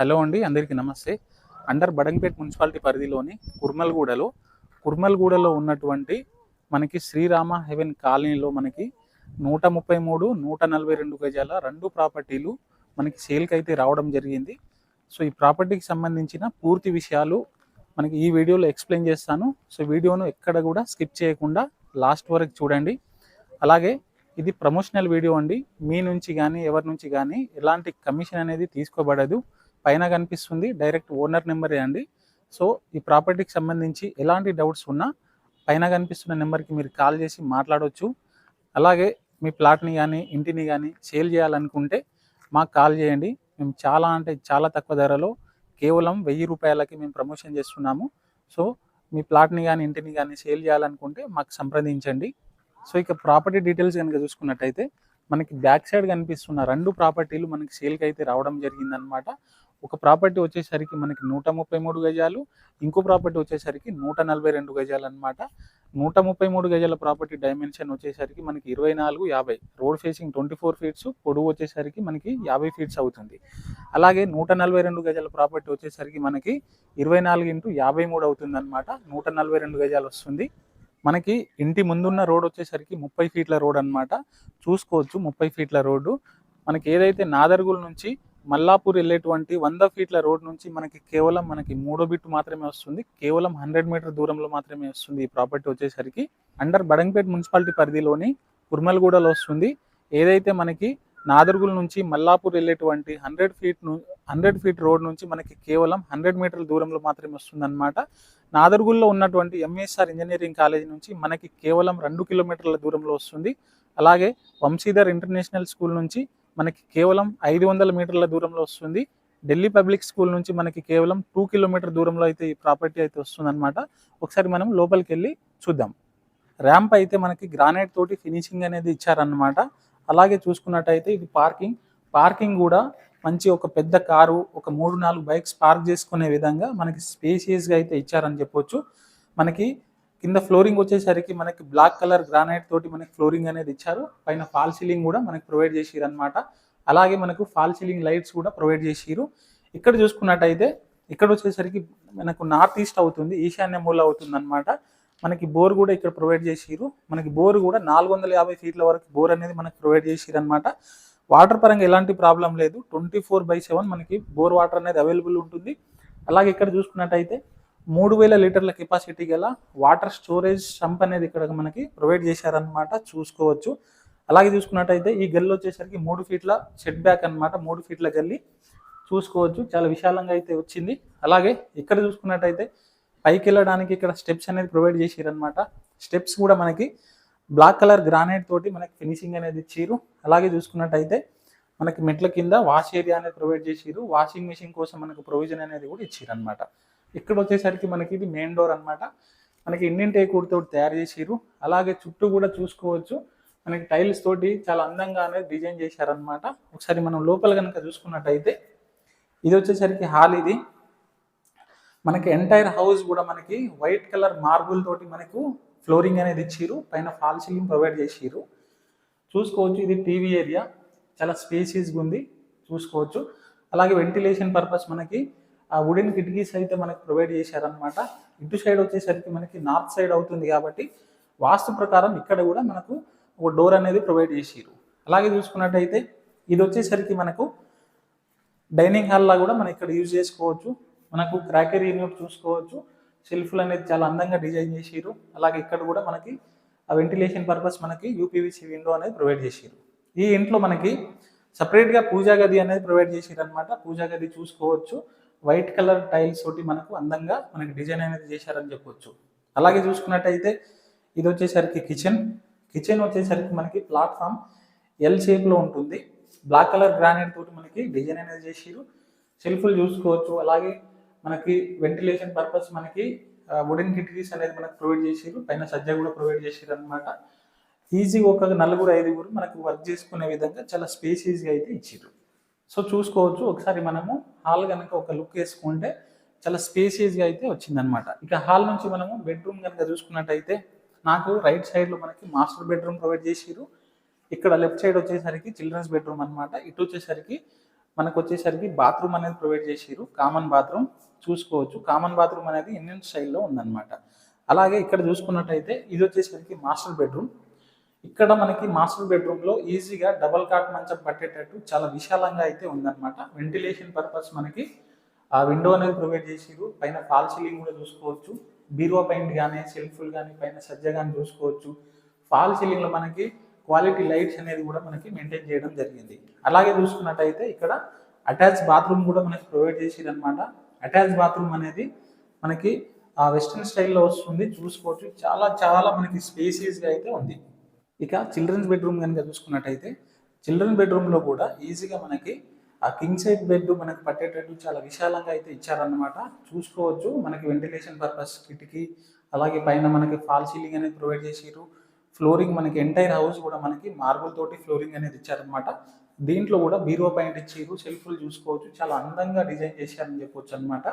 Hello అండి అందరికీ నమస్తే. అండర్ బడంగపేట్ మున్సిపాలిటీ పరిధిలోని కుర్మల్గూడలో కుర్మల్గూడలో ఉన్నటువంటి మనకి శ్రీరామ హెవెన్ కాలనీలో మనకి నూట ముప్పై మూడు నూట నలభై రెండు గజాల రెండు ప్రాపర్టీలు మనకి సేల్కి అయితే రావడం జరిగింది. సో ఈ ప్రాపర్టీకి సంబంధించిన పూర్తి విషయాలు మనకి ఈ వీడియోలో ఎక్స్ప్లెయిన్ చేస్తాను. సో వీడియోను ఎక్కడ కూడా స్కిప్ చేయకుండా లాస్ట్ వరకు చూడండి. అలాగే ఇది ప్రమోషనల్ వీడియో అండి. మీ నుంచి కానీ ఎవరి నుంచి కానీ ఎలాంటి కమిషన్ అనేది తీసుకోబడదు. పైన కనిపిస్తుంది. డైరెక్ట్ ఓనర్ నెంబరే అండి. సో ఈ ప్రాపర్టీకి సంబంధించి ఎలాంటి డౌట్స్ ఉన్నా పైన కనిపిస్తున్న నెంబర్కి మీరు కాల్ చేసి మాట్లాడవచ్చు అలాగే మీ ప్లాట్ని కానీ ఇంటిని కానీ సేల్ చేయాలనుకుంటే మాకు కాల్ చేయండి. మేము చాలా అంటే చాలా తక్కువ ధరలో కేవలం వెయ్యి రూపాయలకి మేము ప్రమోషన్ చేస్తున్నాము. సో మీ ప్లాట్ని కానీ ఇంటిని కానీ సేల్ చేయాలనుకుంటే మాకు సంప్రదించండి. సో ఇక ప్రాపర్టీ డీటెయిల్స్ కనుక చూసుకున్నట్టయితే మనకి బ్యాక్ సైడ్ కనిపిస్తున్న రెండు ప్రాపర్టీలు మనకి సేల్కి అయితే రావడం జరిగిందనమాట ఒక ప్రాపర్టీ వచ్చేసరికి మనకి నూట ముప్పై మూడు గజాలు ఇంకో ప్రాపర్టీ వచ్చేసరికి నూట నలభై రెండు గజాలు అనమాట నూట ముప్పై మూడు గజాల ప్రాపర్టీ డైమెన్షన్ వచ్చేసరికి మనకి ఇరవై నాలుగు యాభై. Road facing twenty four feets పొడవు వచ్చేసరికి మనకి యాభై ఫీట్స్ అవుతుంది. అలాగే నూట నలభై రెండు గజాల ప్రాపర్టీ వచ్చేసరికి మనకి ఇరవై నాలుగు ఇంటూ యాభై మూడు అవుతుంది అనమాట నూట నలభై రెండు గజాలు వస్తుంది. మనకి ఇంటి ముందున్న రోడ్ వచ్చేసరికి ముప్పై ఫీట్ల రోడ్ అన్నమాట. చూసుకోవచ్చు ముప్పై ఫీట్ల రోడ్డు. మనకి ఏదైతే నాదర్గుల నుంచి మల్లాపూర్ వెళ్ళేటువంటి వంద ఫీట్ల రోడ్ నుంచి మనకి కేవలం మనకి మూడో బిట్ మాత్రమే వస్తుంది. కేవలం హండ్రెడ్ మీటర్ దూరంలో మాత్రమే వస్తుంది ఈ ప్రాపర్టీ వచ్చేసరికి. అండర్ బడంగపేట్ మున్సిపాలిటీ పరిధిలోని కుర్మల్గూడలో వస్తుంది. ఏదైతే మనకి నాదర్గుల్ నుంచి మల్లాపూర్ వెళ్ళేటువంటి hundred feet hundred feet road నుంచి మనకి కేవలం హండ్రెడ్ మీటర్ల దూరంలో మాత్రమే వస్తుంది అనమాట నాదర్గుల్లో ఉన్నటువంటి ఎంఎస్ఆర్ ఇంజనీరింగ్ కాలేజ్ నుంచి మనకి కేవలం రెండు కిలోమీటర్ల దూరంలో వస్తుంది. అలాగే వంశీధర్ ఇంటర్నేషనల్ స్కూల్ నుంచి మనకి కేవలం ఐదు వందల మీటర్ల దూరంలో వస్తుంది. ఢిల్లీ పబ్లిక్ స్కూల్ నుంచి మనకి కేవలం టూ కిలోమీటర్ దూరంలో అయితే ఈ ప్రాపర్టీ అయితే వస్తుందన్నమాట. ఒకసారి మనం లోపలికి వెళ్ళి చూద్దాం. ర్యాంప్ అయితే మనకి గ్రానైట్ తోటి ఫినిషింగ్ అనేది ఇచ్చారనమాట అలాగే చూసుకున్నట్టయితే ఇది పార్కింగ్. పార్కింగ్ కూడా మంచి ఒక పెద్ద కారు ఒక మూడు నాలుగు బైక్స్ పార్క్ చేసుకునే విధంగా మనకి స్పేసియస్గా అయితే ఇచ్చారని చెప్పొచ్చు. మనకి కింద ఫ్లోరింగ్ వచ్చేసరికి మనకి బ్లాక్ కలర్ గ్రానైట్ తోటి మనకి ఫ్లోరింగ్ అనేది ఇచ్చారు. పైన ఫాల్ సీలింగ్ కూడా మనకి ప్రొవైడ్ చేసిరు అనమాట అలాగే మనకు ఫాల్ సీలింగ్ లైట్స్ కూడా ప్రొవైడ్ చేసిరు. ఇక్కడ చూసుకున్నట్టయితే ఇక్కడ వచ్చేసరికి మనకు నార్త్ ఈస్ట్ అవుతుంది ఈశాన్య మూల అవుతుంది అనమాట మనకి బోర్ కూడా ఇక్కడ ప్రొవైడ్ చేసిరు. మనకి బోర్ కూడా నాలుగు వందల యాభై ఫీట్ల వరకు బోర్ అనేది మనకి ప్రొవైడ్ చేసిరు అనమాట వాటర్ పరంగా ఎలాంటి ప్రాబ్లం లేదు. ట్వంటీ ఫోర్ బై సెవెన్ మనకి బోర్ వాటర్ అనేది అవైలబుల్ ఉంటుంది. అలాగే ఇక్కడ చూసుకున్నట్టయితే మూడు వేల లీటర్ల కెపాసిటీ గల వాటర్ స్టోరేజ్ సంప్ అనేది ఇక్కడ మనకి ప్రొవైడ్ చేశారనమాట చూసుకోవచ్చు. అలాగే చూసుకున్నట్టయితే ఈ గల్లి వచ్చేసరికి మూడు ఫీట్ల సెట్ బ్యాక్ అనమాట మూడు ఫీట్ల గల్లి చూసుకోవచ్చు. చాలా విశాలంగా అయితే వచ్చింది. అలాగే ఇక్కడ చూసుకున్నట్టయితే పైకి వెళ్ళడానికి ఇక్కడ స్టెప్స్ అనేది ప్రొవైడ్ చేసిరనమాట స్టెప్స్ కూడా మనకి బ్లాక్ కలర్ గ్రానైట్ తోటి మనకి ఫినిషింగ్ అనేది ఇచ్చిరు. అలాగే చూసుకున్నట్టయితే మనకి మెట్ల కింద వాష్ ఏరియా అనేది ప్రొవైడ్ చేసిరు వాషింగ్ మెషిన్ కోసం మనకు ప్రొవిజన్ అనేది కూడా ఇచ్చిరనమాట ఇక్కడ వచ్చేసరికి మనకి ఇది మెయిన్ డోర్ అన్నమాట. మనకి ఇండియన్ టేక్ తోటి తయారు చేసిరు అలాగే చుట్టూ కూడా చూసుకోవచ్చు. మనకి టైల్స్ తోటి చాలా అందంగా అనేది డిజైన్ చేశారనమాట ఒకసారి మనం లోపల కనుక చూసుకున్నట్టయితే ఇది వచ్చేసరికి హాల్ ఇది. మనకి ఎంటైర్ హౌస్ కూడా మనకి వైట్ కలర్ మార్బుల్ తోటి మనకు ఫ్లోరింగ్ అనేది ఇచ్చిరు పైన ఫాల్ సీలింగ్ ప్రొవైడ్ చేసిరు చూసుకోవచ్చు ఇది టీవీ ఏరియా చాలా స్పేసీస్గా ఉంది. చూసుకోవచ్చు. అలాగే వెంటిలేషన్ పర్పస్ మనకి ఆ వుడెన్ కిటికీస్ అయితే మనకి ప్రొవైడ్ చేశారనమాట ఇటు సైడ్ వచ్చేసరికి మనకి నార్త్ సైడ్ అవుతుంది కాబట్టి వాస్తు ప్రకారం ఇక్కడ కూడా మనకు ఒక డోర్ అనేది ప్రొవైడ్ చేసిరు అలాగే చూసుకున్నట్టయితే ఇది వచ్చేసరికి మనకు డైనింగ్ హాల్లా కూడా మనం ఇక్కడ యూజ్ చేసుకోవచ్చు. మనకు క్రాకరీ యూనిట్ చూసుకోవచ్చు. షెల్ఫ్లు అనేది చాలా అందంగా డిజైన్ చేసిరు అలాగే ఇక్కడ కూడా మనకి ఆ వెంటిలేషన్ పర్పస్ మనకి యూపీవీసీ విండో అనేది ప్రొవైడ్ చేసిరు ఈ ఇంట్లో మనకి సపరేట్గా పూజా గది అనేది ప్రొవైడ్ చేసిరు అనమాట పూజా గది చూసుకోవచ్చు. వైట్ కలర్ టైల్స్ తోటి మనకు అందంగా మనకి డిజైన్ అనేది చేశారని చెప్పొచ్చు. అలాగే చూసుకున్నట్టయితే ఇది వచ్చేసరికి కిచెన్. కిచెన్ వచ్చేసరికి మనకి ప్లాట్ఫామ్ ఎల్ షేప్లో ఉంటుంది. బ్లాక్ కలర్ గ్రానైట్ తోటి మనకి డిజైన్ అనేది చేసిరు షెల్ఫ్లు చూసుకోవచ్చు. అలాగే మనకి వెంటిలేషన్ పర్పస్ మనకి వుడెన్ కిటికీస్ అనేది మనకు ప్రొవైడ్ చేసిరు పైన సజ్జ కూడా ప్రొవైడ్ చేసిరు అనమాట ఈజీగా ఒక నలుగురు ఐదుగురు మనకు వర్క్ చేసుకునే విధంగా చాలా స్పేసీస్గా అయితే ఇచ్చిరు సో చూసుకోవచ్చు. ఒకసారి మనము హాల్ కనుక ఒక లుక్ వేసుకుంటే చాలా స్పేసియస్గా అయితే వచ్చిందనమాట ఇక హాల్ నుంచి మనము బెడ్రూమ్ కనుక చూసుకున్నట్టయితే నాకు రైట్ సైడ్లో మనకి మాస్టర్ బెడ్రూమ్ ప్రొవైడ్ చేసిరు ఇక్కడ లెఫ్ట్ సైడ్ వచ్చేసరికి చిల్డ్రన్స్ బెడ్రూమ్ అన్నమాట. ఇటు వచ్చేసరికి మనకు వచ్చేసరికి బాత్రూమ్ అనేది ప్రొవైడ్ చేసిరు కామన్ బాత్రూమ్ చూసుకోవచ్చు. కామన్ బాత్రూమ్ అనేది ఇండియన్ స్టైల్లో ఉందన్నమాట. అలాగే ఇక్కడ చూసుకున్నట్టయితే ఇది వచ్చేసరికి మాస్టర్ బెడ్రూమ్ ఇక్కడ మనకి మాస్టర్ బెడ్రూమ్లో ఈజీగా డబల్ కాట్ మంచం పట్టేటట్టు చాలా విశాలంగా అయితే ఉందన్నమాట. వెంటిలేషన్ పర్పస్ మనకి ఆ విండో అనేది ప్రొవైడ్ చేసిరు పైన ఫాల్ సీలింగ్ కూడా చూసుకోవచ్చు. బీరువా పెయింట్ కానీ సెల్ఫ్లు కానీ పైన సజ్జ కానీ చూసుకోవచ్చు. ఫాల్ సీలింగ్లో మనకి క్వాలిటీ లైట్స్ అనేది కూడా మనకి మెయింటైన్ చేయడం జరిగింది. అలాగే చూసుకున్నట్టయితే ఇక్కడ అటాచ్ బాత్రూమ్ కూడా మనకి ప్రొవైడ్ చేసిరు అనమాట అటాచ్ బాత్రూమ్ అనేది మనకి వెస్ట్రన్ స్టైల్లో వస్తుంది. చూసుకోవచ్చు. చాలా చాలా మనకి స్పేసియస్గా అయితే ఉంది. ఇక చిల్డ్రన్స్ బెడ్రూమ్ కనుక చూసుకున్నట్టయితే చిల్డ్రన్ బెడ్రూమ్లో కూడా ఈజీగా మనకి ఆ కింగ్ సైడ్ బెడ్ మనకి పట్టేటట్టు చాలా విశాలంగా అయితే ఇచ్చారన్నమాట. చూసుకోవచ్చు మనకి వెంటిలేషన్ పర్పస్ కిటికీ అలాగే పైన మనకి ఫాల్ సీలింగ్ అనేది ప్రొవైడ్ చేసిరు ఫ్లోరింగ్ మనకి ఎంటైర్ హౌస్ కూడా మనకి మార్బుల్ తోటి ఫ్లోరింగ్ అనేది ఇచ్చారనమాట దీంట్లో కూడా బీరో పాయింట్ ఇచ్చారు సెల్ఫ్లు చూసుకోవచ్చు చాలా అందంగా డిజైన్ చేశారని చెప్పొచ్చు అనమాట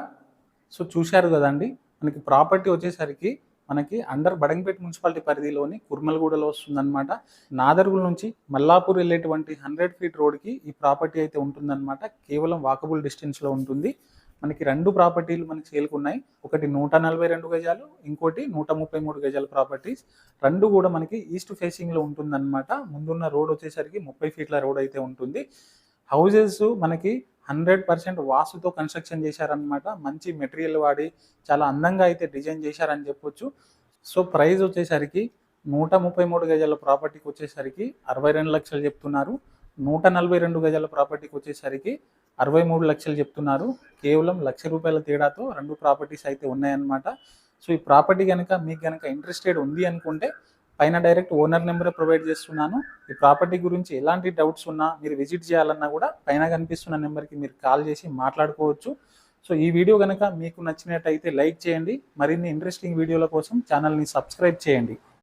సో చూశారు కదండి మనకి ప్రాపర్టీ వచ్చేసరికి మనకి అండర్ బడంగపేట మున్సిపాలిటీ పరిధిలోని కుర్మలగూడలో వస్తుందన్నమాట. నాదర్గుల నుంచి మల్లాపూర్ వెళ్ళేటువంటి హండ్రెడ్ ఫీట్ రోడ్కి ఈ ప్రాపర్టీ అయితే ఉంటుందన్నమాట. కేవలం వాకబుల్ డిస్టెన్స్లో ఉంటుంది. మనకి రెండు ప్రాపర్టీలు మనకి చేరుకున్నాయి ఒకటి నూట నలభై రెండు గజాలు ఇంకోటి నూట ముప్పై మూడు గజాల ప్రాపర్టీస్. రెండు కూడా మనకి ఈస్ట్ ఫేసింగ్లో ఉంటుందన్నమాట. ముందున్న రోడ్ వచ్చేసరికి ముప్పై ఫీట్ల రోడ్ అయితే ఉంటుంది. హౌజెస్ మనకి హండ్రెడ్ పర్సెంట్ వాస్తుతో కన్స్ట్రక్షన్ చేశారనమాట మంచి మెటీరియల్ వాడి చాలా అందంగా అయితే డిజైన్ చేశారని చెప్పొచ్చు. సో ప్రైస్ వచ్చేసరికి నూట ముప్పై మూడు గజాల ప్రాపర్టీకి వచ్చేసరికి అరవై రెండు లక్షలు చెప్తున్నారు. నూట నలభై రెండు గజాల ప్రాపర్టీకి వచ్చేసరికి అరవై మూడు లక్షలు చెప్తున్నారు. కేవలం లక్ష రూపాయల తేడాతో రెండు ప్రాపర్టీస్ అయితే ఉన్నాయన్నమాట. సో ఈ ప్రాపర్టీ కనుక మీకు కనుక ఇంట్రెస్టెడ్ ఉంది అనుకుంటే పైన డైరెక్ట్ ఓనర్ నెంబర్ ప్రొవైడ్ చేస్తున్నాను. ఈ ప్రాపర్టీ గురించి ఎలాంటి డౌట్స్ ఉన్నా మీరు విజిట్ చేయాలన్నా కూడా పైన కనిపిస్తున్న నెంబర్కి మీరు కాల్ చేసి మాట్లాడుకోవచ్చు. సో ఈ వీడియో కనుక మీకు నచ్చినట్టయితే లైక్ చేయండి. మరిన్ని ఇంట్రెస్టింగ్ వీడియోల కోసం ఛానల్ని సబ్స్క్రైబ్ చేయండి.